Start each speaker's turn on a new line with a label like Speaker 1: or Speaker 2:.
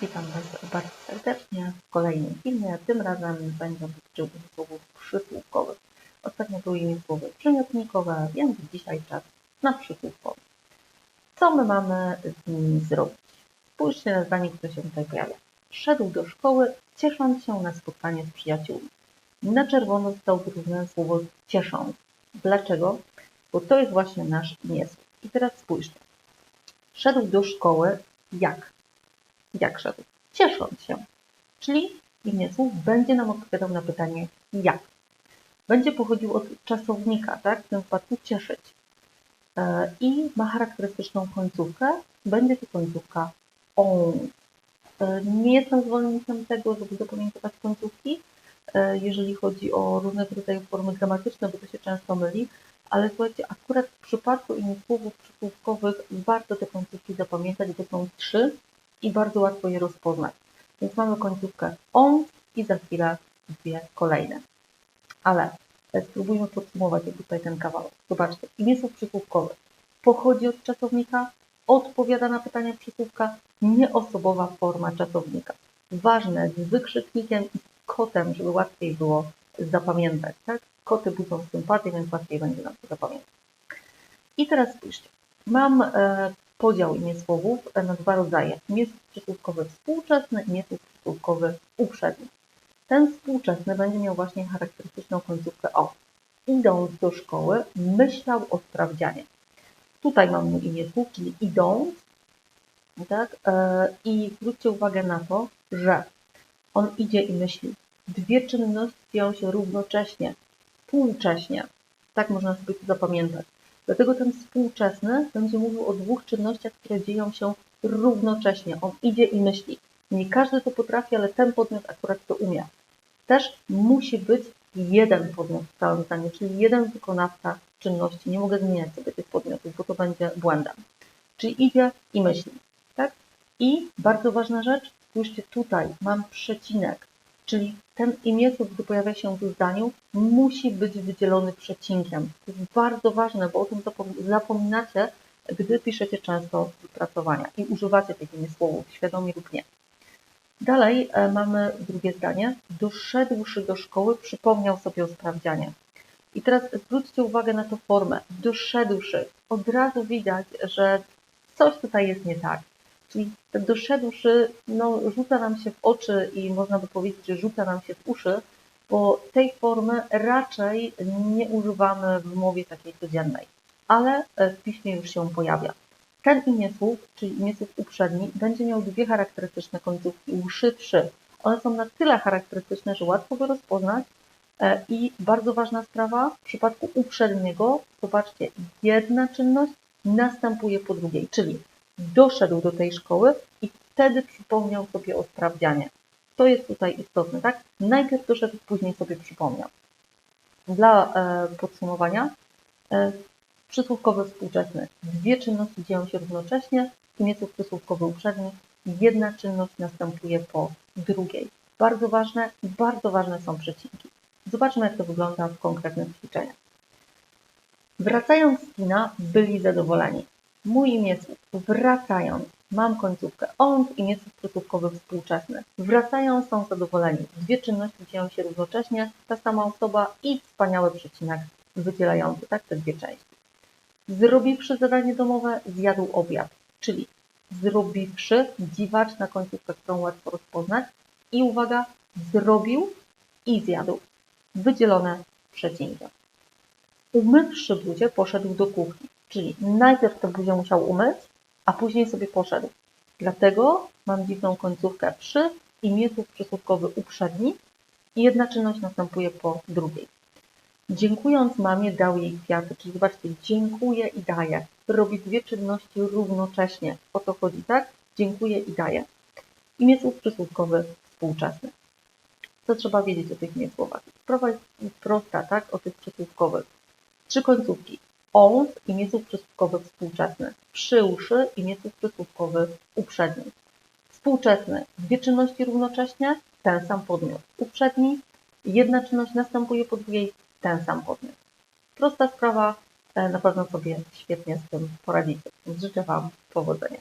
Speaker 1: Witam Was bardzo serdecznie w kolejnym filmie. Tym razem będzie dotyczył słów przysłówkowych. Ostatnio były słowy przymiotnikowe, więc dzisiaj czas na przysłówkowe. Co my mamy z nimi zrobić? Spójrzcie na zdanie, które się tutaj pojawia. Szedł do szkoły, ciesząc się na spotkanie z przyjaciółmi. Na czerwono zostało wyrównane słowo ciesząc. Dlaczego? Bo to jest właśnie nasz niesłów. I teraz spójrzcie. Szedł do szkoły jak? Jak szedł? Ciesząc się. Czyli inny słów będzie nam odpowiadał na pytanie jak. Będzie pochodził od czasownika, tak? W tym wypadku cieszyć. E, I ma charakterystyczną końcówkę. Będzie to końcówka on. E, Nie jestem zwolennikiem tego, żeby zapamiętywać końcówki, e, jeżeli chodzi o różnego rodzaju formy gramatyczne, bo to się często myli, ale słuchajcie, akurat w przypadku innych słówów przysłówkowych warto te końcówki zapamiętać, bo są trzy i bardzo łatwo je rozpoznać. Więc mamy końcówkę on i za chwilę dwie kolejne. Ale e, spróbujmy podsumować tutaj ten kawałek. Zobaczcie, imię słów przysłówkowych pochodzi od czasownika, odpowiada na pytania przysłówka, nieosobowa forma czasownika. Ważne z wykrzyknikiem i kotem, żeby łatwiej było zapamiętać. Tak? Koty budzą sympatię, więc łatwiej będzie nam to zapamiętać. I teraz spójrzcie. Mam e, podział imiesłowów na dwa rodzaje. Imiesłów przysłówkowy współczesny i imiesłów przysłówkowy uprzedni. Ten współczesny będzie miał właśnie charakterystyczną końcówkę o. Idąc do szkoły, myślał o sprawdzianie. Tutaj mam mój imiesłów, czyli idąc. Tak? E, I zwróćcie uwagę na to, że on idzie i myśli. Dwie czynności dzieją się równocześnie, współcześnie. Tak można sobie to zapamiętać. Dlatego ten współczesny będzie mówił o dwóch czynnościach, które dzieją się równocześnie. On idzie i myśli. Nie każdy to potrafi, ale ten podmiot akurat to umie. Też musi być jeden podmiot w całym zdaniu, czyli jeden wykonawca czynności. Nie mogę zmieniać sobie tych podmiotów, bo to będzie błędem. Czyli idzie i myśli. Tak? I bardzo ważna rzecz, spójrzcie tutaj, mam przecinek, czyli ten imiesłów, gdy pojawia się w zdaniu, musi być wydzielony przecinkiem. To jest bardzo ważne, bo o tym zapominacie, gdy piszecie często wypracowania i używacie tych imiesłowów, świadomie lub nie. Dalej e, mamy drugie zdanie. Doszedłszy do szkoły, przypomniał sobie o sprawdzianie. I teraz zwróćcie uwagę na tę formę. Doszedłszy. Od razu widać, że coś tutaj jest nie tak. Czyli ten doszedłszy no, rzuca nam się w oczy i można by powiedzieć, że rzuca nam się w uszy, bo tej formy raczej nie używamy w mowie takiej codziennej, ale w piśmie już się pojawia. Ten imiesłów, czyli imiesłów uprzedni, będzie miał dwie charakterystyczne końcówki, uszy, trzy. One są na tyle charakterystyczne, że łatwo by rozpoznać e, i bardzo ważna sprawa, w przypadku uprzedniego, zobaczcie, jedna czynność następuje po drugiej, czyli doszedł do tej szkoły i wtedy przypomniał sobie o sprawdzianie. To jest tutaj istotne, tak? Najpierw doszedł, później sobie przypomniał. Dla e, podsumowania, e, przysłówkowy współczesny. Dwie czynności dzieją się równocześnie, imiesłów przysłówkowy uprzedni. Jedna czynność następuje po drugiej. Bardzo ważne bardzo ważne są przecinki. Zobaczmy, jak to wygląda w konkretnych ćwiczeniach. Wracając z kina, byli zadowoleni. Mój imiesłów wracając, mam końcówkę on i imiesłów przysłówkowy współczesny. Wracają, są zadowoleni. Dwie czynności dzieją się równocześnie, ta sama osoba i wspaniały przecinek wydzielający tak te dwie części. Zrobiwszy zadanie domowe, zjadł obiad, czyli zrobiwszy, dziwacz na końcówkę, którą łatwo rozpoznać i uwaga, zrobił i zjadł. Wydzielone przecinkiem. Umywszy buzię, poszedł do kuchni. Czyli najpierw tę buzię musiał umyć, a później sobie poszedł. Dlatego mam dziwną końcówkę przy i mieców przysłówkowy uprzedni i jedna czynność następuje po drugiej. Dziękując mamie dał jej kwiaty, czyli zobaczcie, dziękuję i daję. Robi dwie czynności równocześnie. O to chodzi, tak? Dziękuję i daję. I mieców przysłówkowy współczesny. Co trzeba wiedzieć o tych miecłowach? Sprawa jest prosta, tak? O tych przysłówkowych. Trzy końcówki on i mieców przysłówkowy współczesny, przyuszy i mieców przysłówkowy uprzedni. Współczesny, dwie czynności równocześnie, ten sam podmiot. Uprzedni, jedna czynność następuje po drugiej, ten sam podmiot. Prosta sprawa, e, na pewno sobie świetnie z tym poradzicie. Życzę Wam powodzenia.